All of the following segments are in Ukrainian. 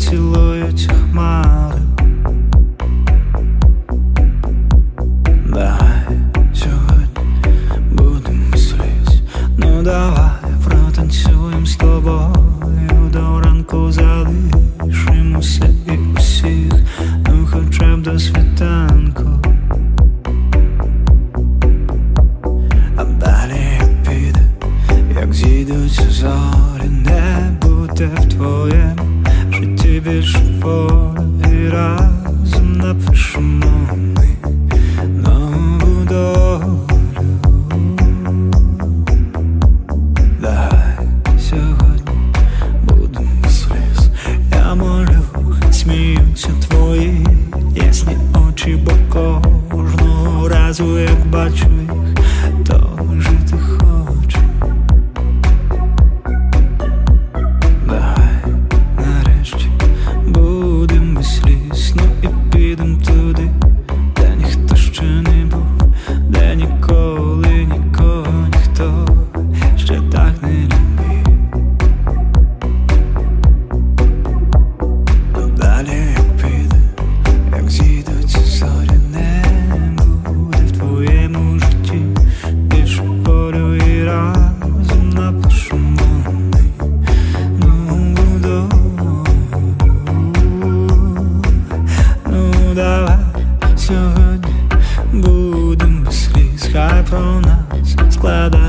цілують хмари. Давай сьогодні будемо сліз. Ну давай протанцюємо з тобою до ранку залишимося і ну б до світанку. А далі як як зійдуться зорі, не буде в твоєму більше полі і разом напишемо ми нову долю. Давай сьогодні будемо сліз. Я молю, сміються твої ясні очі, бо кожного разу, як бачу світу нас складає.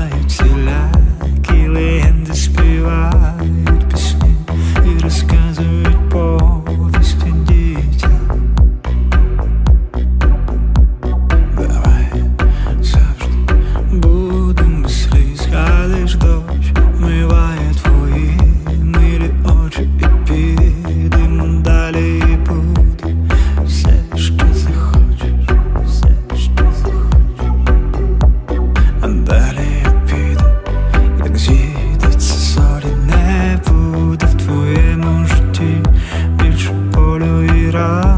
가.